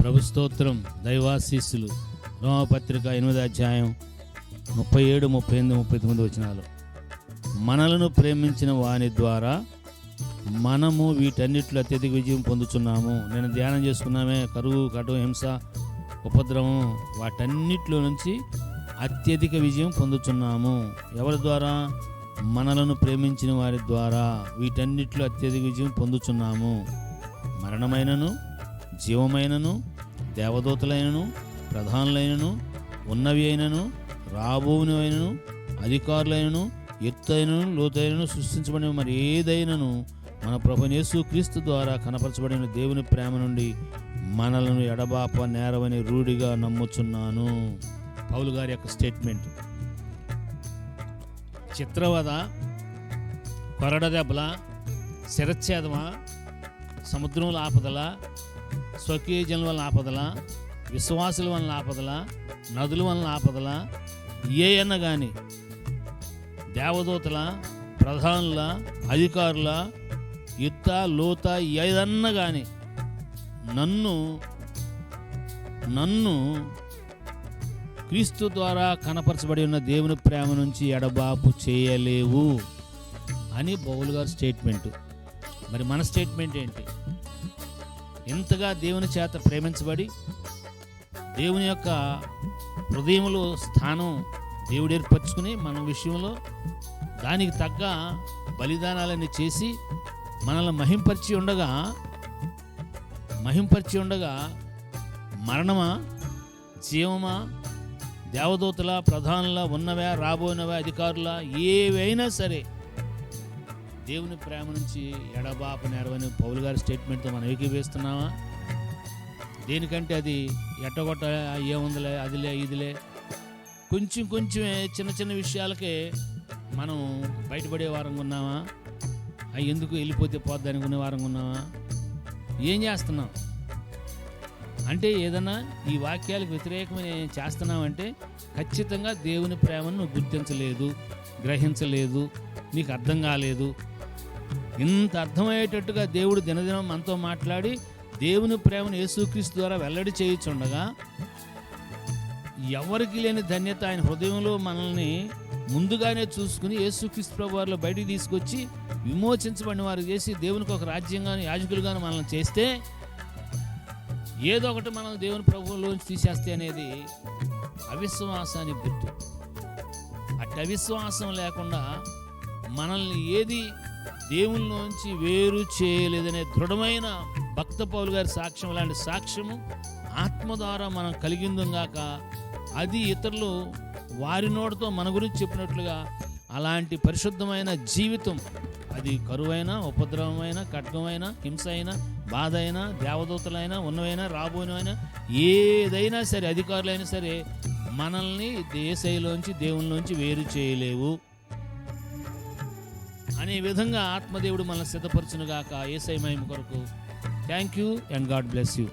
ప్రభు స్తోత్రం దైవాశీస్సులు. రోమపత్రిక ఎనిమిది అధ్యాయం ముప్పై ఏడు ముప్పై ఎనిమిది ముప్పై తొమ్మిది వచ్చినాలు మనలను ప్రేమించిన వాని ద్వారా మనము వీటన్నిటిలో అత్యధిక విజయం పొందుతున్నాము నేను ధ్యానం చేసుకున్నామే కరువు కటు హింస ఉపద్రవం వాటన్నిటిలో నుంచి అత్యధిక విజయం పొందుతున్నాము ఎవరి ద్వారా? మనలను ప్రేమించిన వారి ద్వారా వీటన్నిటిలో అత్యధిక విజయం పొందుతున్నాము మరణమైనను జీవమైనను దేవదూతలైనను ప్రధానులైనను ఉన్నవి అయినను రాబోవునవైనను అధికారులైనను ఎత్తైనను లోతైనను సృష్టించబడిన మరి ఏదైనను మన ప్రభునేసు క్రీస్తు ద్వారా కనపరచబడిన దేవుని ప్రేమ నుండి మనలను ఎడబాప నేరవని రూఢిగా నమ్ముచున్నాను. పౌలు గారి యొక్క స్టేట్మెంట్. చిత్రవద కొరడ దెబ్బల శిరచ్ఛేదమా సముద్రంలో ఆపదల స్వకీయజనుల వలన ఆపదల విశ్వాసుల వలన ఆపదల నదుల వలన ఆపదల ఏ అన్న కానీ దేవదూతల ప్రధానుల అధికారుల యుద్ధ లోత ఏదన్నా కానీ నన్ను నన్ను క్రీస్తు ద్వారా కనపరచబడి ఉన్న దేవుని ప్రేమ నుంచి ఎడబాపు చేయలేవు అని బౌల్ గారి స్టేట్మెంటు. మరి మన స్టేట్మెంట్ ఏంటి? ఇంతగా దేవుని చేత ప్రేమించబడి దేవుని యొక్క హృదయంలో స్థానం దేవుడు ఏర్పరచుకుని మన విషయంలో దానికి తగ్గ బలిదానాలన్నీ చేసి మనల్ని మహింపరిచి ఉండగా మహింపరిచి ఉండగా మరణమా జీవమా దేవదూతల ప్రధానుల ఉన్నవా రాబోయినవా అధికారుల ఏవైనా సరే దేవుని ప్రేమ నుంచి ఎడబాప నెరవని పౌలు గారి స్టేట్మెంట్తో మనం ఏకీవేస్తున్నామా దేనికంటే అది ఎట్టగొట్ట ఏముందిలే అదిలే ఇదిలే. కొంచెం కొంచెమే చిన్న చిన్న విషయాలకే మనం బయటపడే వారంగా ఉన్నామా? అవి ఎందుకు వెళ్ళిపోతే పోద్ది అనుకునే వారంగా ఉన్నామా? ఏం చేస్తున్నాం? అంటే ఏదన్నా ఈ వాక్యాలకు వ్యతిరేకమైన చేస్తున్నామంటే ఖచ్చితంగా దేవుని ప్రేమను నువ్వు గుర్తించలేదు గ్రహించలేదు నీకు అర్థం కాలేదు ఇంత అర్థమయ్యేటట్టుగా దేవుడు దినదినం మనతో మాట్లాడి దేవుని ప్రేమను యేసుక్రీస్తు ద్వారా వెల్లడి చేయుచుండగా ఎవరికి లేని ధన్యత ఆయన హృదయంలో మనల్ని ముందుగానే చూసుకుని యేసుక్రీస్తు ప్రభు వారిలో బయటికి తీసుకొచ్చి విమోచించబడిన వారు చేసి దేవునికి ఒక రాజ్యంగాను యాజకులుగాను మనల్ని చేస్తే ఏదో ఒకటి మనం దేవుని ప్రభువులోంచి తీసేస్తే అనేది అవిశ్వాసానికి గుర్తు. అట్టి అవిశ్వాసం లేకుండా మనల్ని ఏది దేవునిలోంచి వేరు చేయలేదనే దృఢమైన భక్త పౌలు గారి సాక్ష్యం లాంటి సాక్ష్యము ఆత్మ ద్వారా మనం కలిగిందుగాక అది ఇతరులు వారి నోటితో మన గురించి చెప్పినట్లుగా అలాంటి పరిశుద్ధమైన జీవితం అది కరువైన ఉపద్రవమైన ఖడ్గమైన హింస అయినా బాధ అయినా దేవదూతలైనా ఉన్నవైనా రాబోయినవైనా ఏదైనా సరే అధికారులైనా సరే మనల్ని దేశంలోంచి దేవునిలోంచి వేరు చేయలేవు. అనే విధంగా ఆత్మదేవుడు మనల్ని సిద్ధపరచునుగాక. ఏసై మహిమ కొరకు. Thank you and God bless you